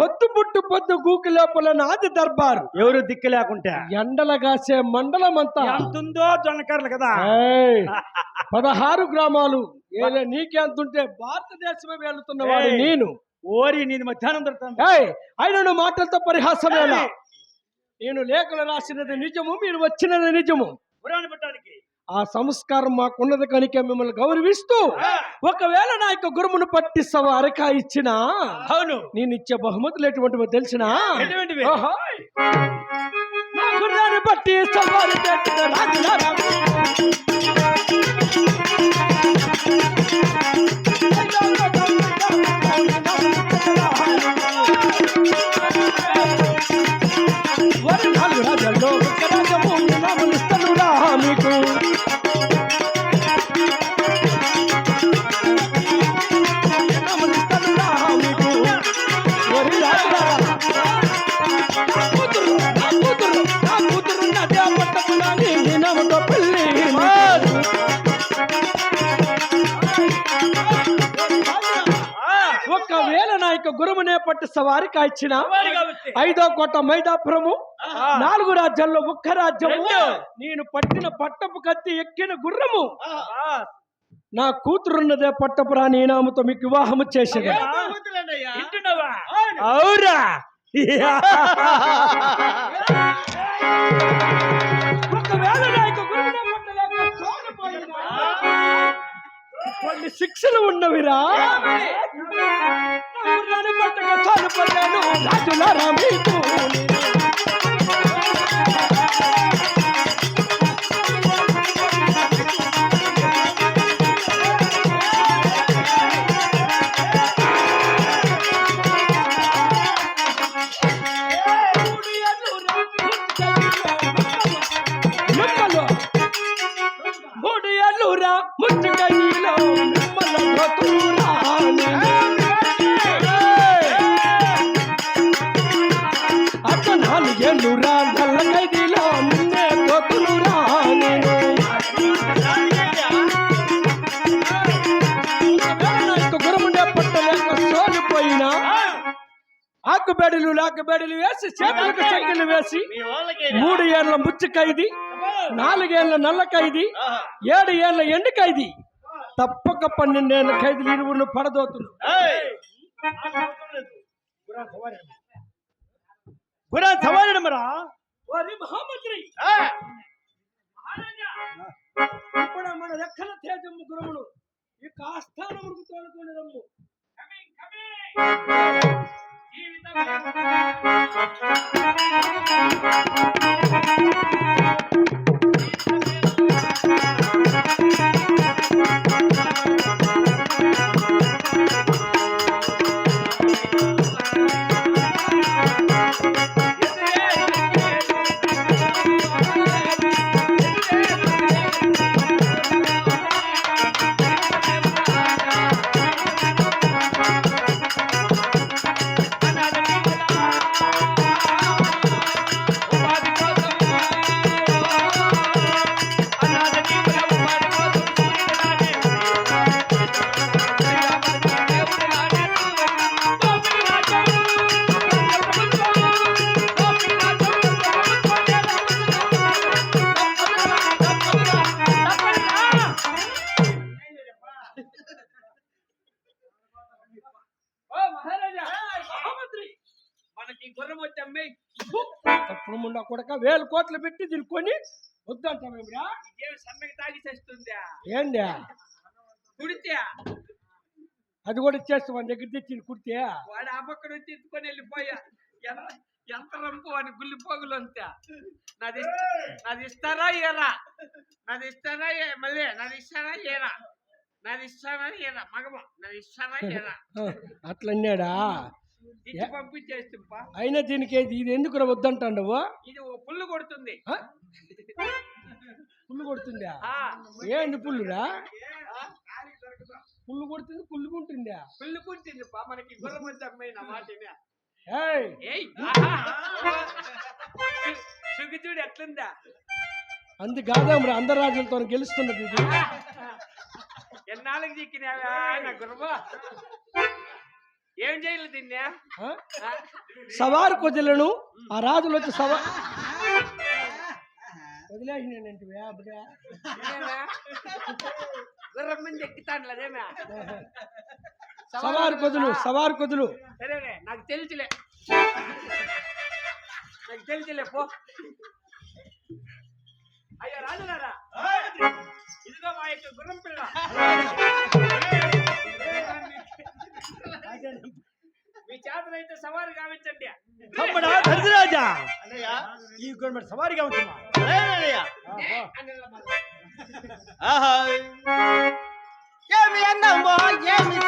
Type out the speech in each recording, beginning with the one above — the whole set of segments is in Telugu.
పొద్దు పుట్టు పొద్దు గూకి లోపల నాది దర్బారు. ఎవరు దిక్కు లేకుంటే? ఎండలగాసే మండలమంతా ఎంతుందో జొన్నకర్లు కదా. పదహారు గ్రామాలు. నీకెంతుంటే భారతదేశమే వెళ్తున్నవాడు. నేను. ఓరి నీది మధ్యాహ్నం దొరుకుతుంది అయినను మాటలతో పరిహాసమేలా నేను లేఖలు రాసినది నిజము మీరు వచ్చినది నిజము. పురాణ పెట్టడానికి. ఆ సంస్కారం మాకున్నది కనుక మిమ్మల్ని గౌరవిస్తూ ఒకవేళ నా యొక్క గురుమును పట్టి సవారిక ఇచ్చినా అవును. నేను ఇచ్చే బహుమతులు ఎటువంటివో తెలిసినా? గుర్రాన్ని సవారి వారి కాబట్టి. ఐదో కోట మైదాపురము. నాలుగు రాజ్యాల్లో ఒక్క రాజ్యము. నేను పట్టిన పట్టపు కత్తి ఎక్కిన గుర్రము. నా కూతురున్నదే పట్టపు రాని నామతో మీకు వివాహము చేసేది? అవురా. కొన్ని శిక్షలు ఉన్నవిరా. నా గుర్రాన్ని పట్టక సోలిపోయాను ఆకుబెడలు లాకుబెడలు వేసి చేతులకు చెక్కలు వేసి మూడు ఏళ్ళ ముచ్చు ఖైదీ నాలుగేళ్ళ నల్ల ఖైదీ ఏడు ఏళ్ళ ఎండు ఖైదీ తప్పక పన్నెండేళ్ళ ఖైదీలు ఇరువురు పడదోతులు. గురా సవారి మరా? మహామంత్రి ఇప్పుడు మన రెక్కల తేజమ్ము తోలుకొని రమ్ము. Thank you. మనకి గుర్రం వచ్చి అమ్మాయి తప్పుడు ముండా కొడక వేలు కోట్లు పెట్టి దీన్ని కొని వద్దంటామేమిరా ఇదేం సమ్మెకి తాగి చేస్తుందా? ఏందా? కుడితే అది కూడా ఇచ్చేస్తాం మన దగ్గర తెచ్చి కుడితే వాడు ఆ పక్క నుంచి ఎత్తుకొని వెళ్ళిపోయా. ఎంత రంపు వాడి గుల్లి పోగులు అంతా? నాది నాది ఇస్తారా ఏరా నాది ఇస్తారా మళ్ళీ నాది ఇస్తారా ఏరా నాది ఇస్తారా ఏరా మగమ నాది ఇస్తారా ఏరా అట్లన్నాడా? ఇచ్చి పంపించేస్తుంపా. అయినా దీనికి ఇది ఎందుకు వద్దంటాండవు ఇది ఓ పుల్లు కొడుతుంది? పుల్లు కొడుతుందా? ఏంది పుల్లురా. కుళ్ళు కొడుతుంది కుళ్ళుకుంటుందా పిల్లుకుంటుంది పా మనకి గుర్రం వచ్చి అమ్మాయి నా మాట వినే. ఏయ్! ఏయ్! ఆహా. సు- సుగి చూడు ఎట్లుందా? అంది కాదా మరి అందరు రాజులతో గెలుస్తున్నది ఇది. ఎన్నాళ్ళకి చిక్కినావా నా గుర్రమా? ఏం చేయలేదు దీన్ని? ఆ? సవారు కొద్దులను ఆ రాజులు వచ్చి సవా గుర్రం మంది ఎక్కుతాను అదేమే? సవారు కొదులు సవారు కొదులు సరేనే నాకు తెలుసులే. నాకు తెలుసులే పో. అయ్యా రాజులారా ఇదిగో మా యొక్క గుర్రం పిల్ల. మీ చేతనైతే సవారు కావించండి తమ్ముడా ధర్మరాజా అన్నయ్య ఈ గవర్నమెంట్ సవారిగా ఉంటున్నా లేదన్నయ్య అన్నయ్య ఆహా ఏమి అన్నమో ఏమి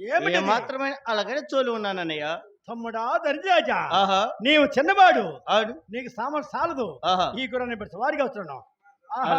ఏమిటి ఏ మాత్రమే అలాగనే చోలు ఉన్నానన్నయ్య. తమ్ముడా ఆహా. నీవు చిన్నవాడు. ఆడు. నీకు సామాన్ సాలదు ఆహా. ఈ గుర్రాన్ని బట్టి సవారిగా వస్తున్నావు. ఆహా.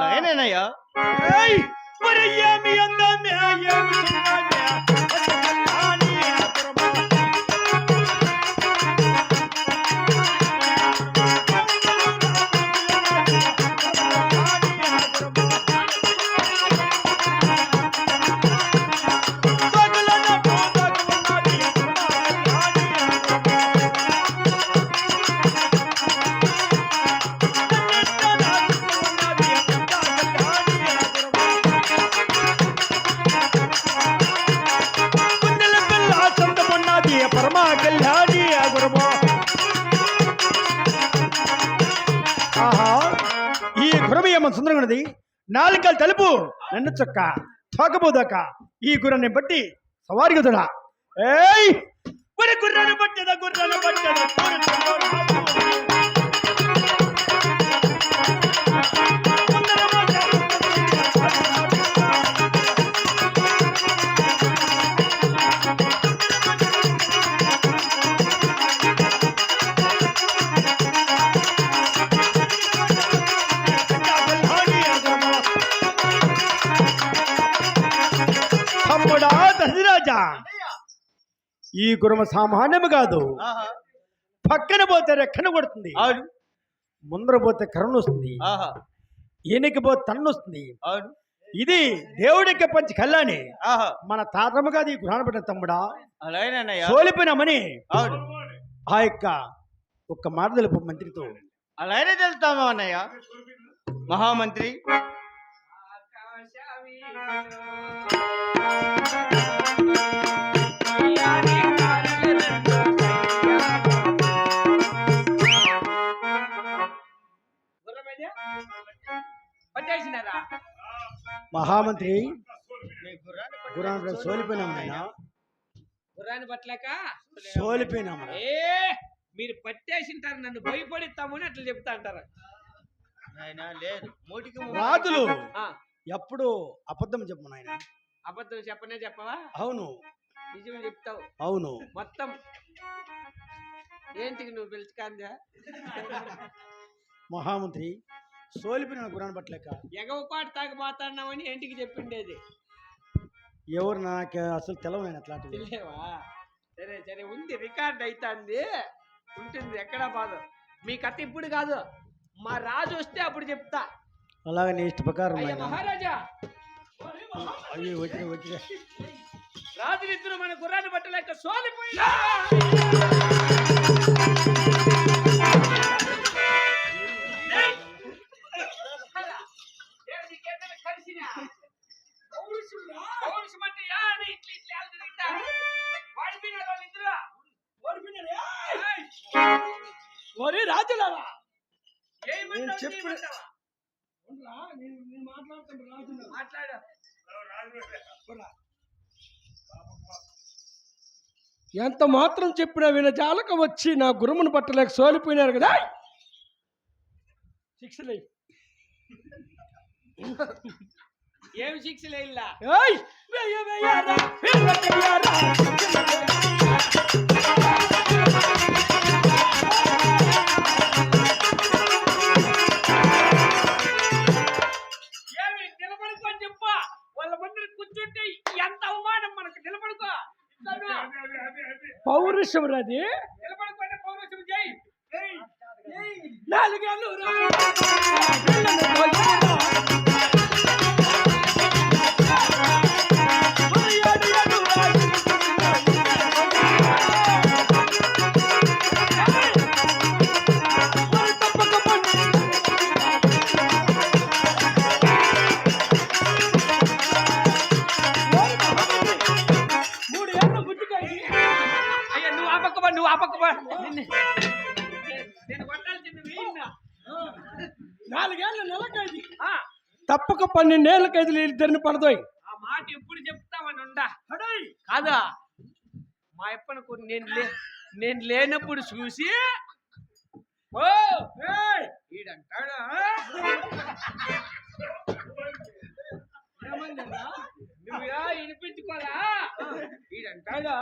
తలుపు. నిన్న చొక్క. తోకపోదాక ఈ గుర్రాన్ని బట్టి సవారి గదుడా ఏయ్! ఒరే గుర్రాన్ని బట్టేదా గుర్రాన్ని బట్టేదా? ఈ గురుమ సామాన్యము కాదు. ఆహా. పక్కన పోతే రెక్కన కొడుతుంది. ఆడు ముందర పోతే కరుణ వస్తుంది. ఆహా. ఈయనకి పోతే తన్ను వస్తుంది. ఆడు ఇది దేవుడికి పంచి ఆహా. మన తాతమ్మ కాదు ఈ గురాణ పెట్టిన తమ్ముడా. సోలిపోయినామని. ఆడు ఆ యొక్క ఒక్క మాట తెలుపు మంత్రితో. అలాగే తెలుస్తాము అన్నయ్య? మహామంత్రి. పట్టేసినారా మహామంత్రి గుర్రాన్ని పట్టలేక గుర్రాన్ని సోలిపోయినాం నాయన. గుర్రాన్ని పట్టలేక? సోలిపోయినాం ఏ మీరు పట్టేసింటారు నన్ను భయపడిస్తామని అట్లా చెప్తా అంటారు. నాయనా లేదు. మూటికి మూడు రాజులు ఆ, ఎప్పుడు అబద్ధం చెప్పు నాయన. అబద్ధం చెప్పనే చెప్పవా? అవును. నిజం చెప్తావు. అవును. మొత్తం. ఏంటికి నువ్వు పిలుచుకాందా మహామంత్రి సోలిపోయిన గుర్రాన్ని పట్టలేక ఎగవ పాటు తాగి మాట్లాడినామని ఏంటికి చెప్పిండేది? ఎవరు నాకు అసలు తెలవు నేను అట్లాంటిది తెలియవా సరే సరే ఉంది రికార్డ్ అవుతుంది ఉంటుంది ఎక్కడా బాధ. మీ కథ ఇప్పుడు కాదు. మా రాజు వస్తే అప్పుడు చెప్తా. అలాగే నీ ఇష్ట ప్రకారం అయ్యా మహారాజా! అయ్యో వచ్చిన వచ్చిన రాజులిద్దరు మన గుర్రాన్ని పట్టలేక సోలిపోయి ఒరే రాజులారా! నేను చెప్పిన- మాట్లాడు. ఎంత మాత్రం చెప్పినా వినజాలక వచ్చి నా గురుమును పట్టలేక సోలిపోయినారు కదా. శిక్షలే ఏమి శిక్షలే పన్నెండేళ్ళ ఖైదులు ఇద్దరిని పడతాయి. ఆ మాట ఎప్పుడు చెప్తామని ఉండా? కాదా? మా అప్పనకు నేను లే నేను లేనప్పుడు చూసి ఓ! ఈడంటాడా? నువ్వా వినిపించుకోరా ఈడంటాడా?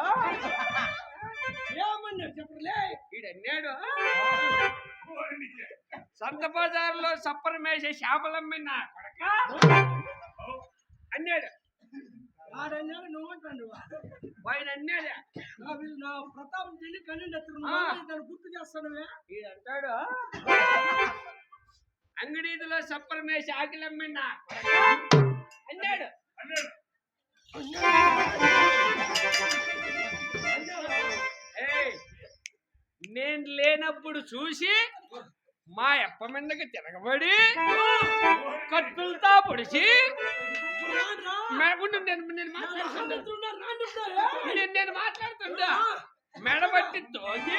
ఏమన్నా చెప్పలే ఈడన్నాడు? సంత బజార్లో సప్పరం వేసే చేపలమ్మి నా కొడక అన్నాడు. ఆడన్నాడు నువ్వు అంటాడు అన్నాడు. నా ప్రతాపం కన్నెండు. దాన్ని గుర్తు ఈడంటాడు అంగడీదిలో సప్పరం వేసి ఆకిలమ్మి నా కొడక అన్నాడు. ఏయ్, నేను లేనప్పుడు చూసి మా అప్ప మిందకి తిరగబడి కత్తులతో పొడిచి నేను మాట్లాడుతుంటా నేను మెడబట్టి తోగి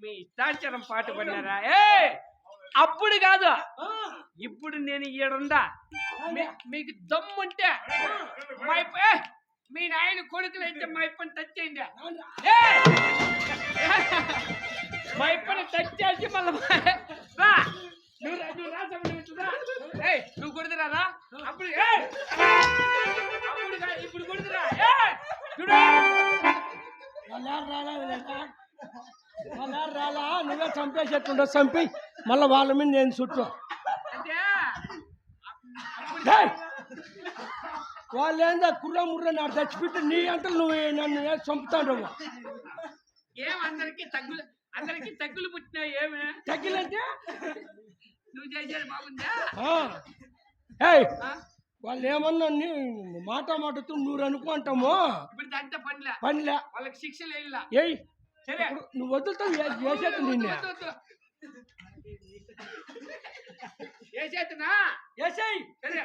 మీ ఇష్టాచరం పాట పడినారా? ఏ అప్పుడు కాదు. ఇప్పుడు నేను ఈడుందా మీకు దమ్ముంటే మా మీ నాయన కొడుకులు అయితే మా ఇప్పని టచ్ చేయండి. మా ఇప్పని టచ్ చేసి మళ్ళీ రా నువ్వు రా నువ్వు రా రా. కొడుతురా రా అప్పుడు ఏయ్! అప్పుడు కాదు, ఇప్పుడు కొడుతురా! చూడు రాలా నువ్వే చంపేసేట్టుండో చంపి మళ్ళీ వాళ్ళ మీద నేను చుట్టూ! వాళ్ళు ఏందా కుర్ర ముర్ర నాడు చచ్చిపెట్టి నీ అంటే నువ్వు నన్ను చంపుతాడు ఏం అందరికి తగ్గులు అందరికి తగ్గులు పుట్టినాయి ఏమి? తగ్గిలంటే? నువ్వు చేసేది బాగుందా? వాళ్ళు ఏమన్నా మాట మాటతో నువ్వు అనుకుంటామో? ఇప్పుడు దాంతో పనిలే. పనిలే. వాళ్ళకి శిక్షలు వేయాల ఏయ్ సరే నువ్వు వదులుతావు చేసేది నిన్నే. వేసేస్తున్నా ఏసేయ్ సరే?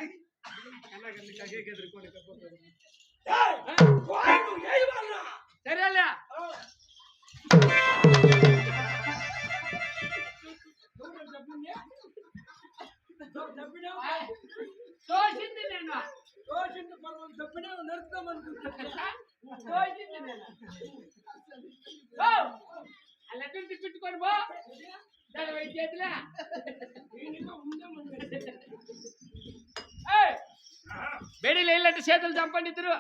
సరేలే. తోసింది నేను? దోషింటి పర్వం చెప్పినా నడుస్తామనుకుంటున్నా. తోసింది నేను? ఓ! ఆ లడ్డూలు తిప్పించుకొని పో. దాని చేతిలో. ఏయ్! బేడీలు వెళ్ళంటే చేతులు చంపండి ఇద్దరు.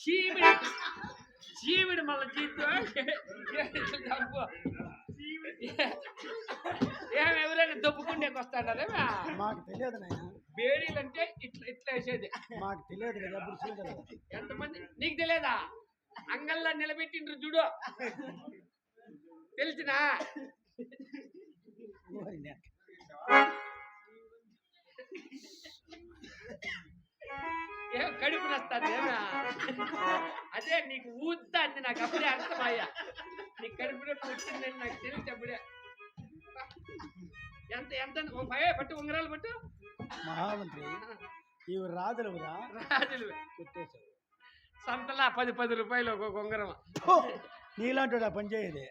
చీమిడి. చీమిడి మళ్ళీ జీతం చంపు. ఏం ఎవరైనా వస్తాడారేమా మాకు తెలియదు బేడీలు అంటే ఇట్లా ఇట్లా వేసేది. మాకు తెలియదు ఎంతమంది? నీకు తెలియదా? అంగల్లా నిలబెట్టిండ్రు చూడు. తెలిసినా? ఏం కడుపు నస్తుంది ఏమా? అదే నీకు ఊద్దాంది నాకు అప్పుడే అర్థమయ్యా. కడుపు నొప్పి వచ్చిందని నాకు తెలిసి అప్పుడే. ఎంత ఎంత? భయ పట్టు ఉంగరాలు పట్టు. మహామంత్రి ఇవి రాదులురా రాజులు. కొట్టేశావు సంతలా పది పది రూపాయలు ఒక్కొక్క ఉంగరం నీలాంటి పని చేయదు.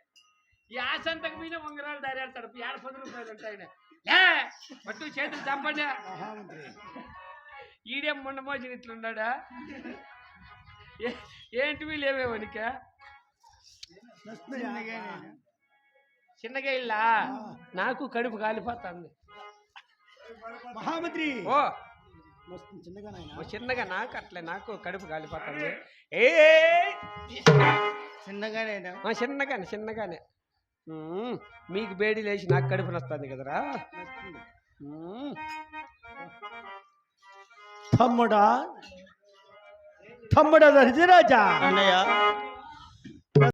ఆ సంతకు మీద ఉంగరాలు దారేస్తాడు. ఏడు పది రూపాయలు ఉంటాయి లే పట్టు చేతులు చంపండి. మహామంత్రి. ఈడేం ఏ- ఏంటివి లేవేవనిక చిన్నగా ఇల్లా నాకు కడుపు కాలిపోతుంది. మహామంత్రి. ఓ. చిన్నగా నాయన. ఓ చిన్నగా నాకు అట్లే నాకు కడుపు కాలిపోతుంది. ఏ. చిన్నగానేనా ఆ, చిన్నగానే చిన్నగానే. ఉమ్, మీకు బేడి లేచి నాకు కడుపు నస్తుంది కదరా. తమ్ముడా. తమ్ముడా ధరిజరాజా అన్నయ్య.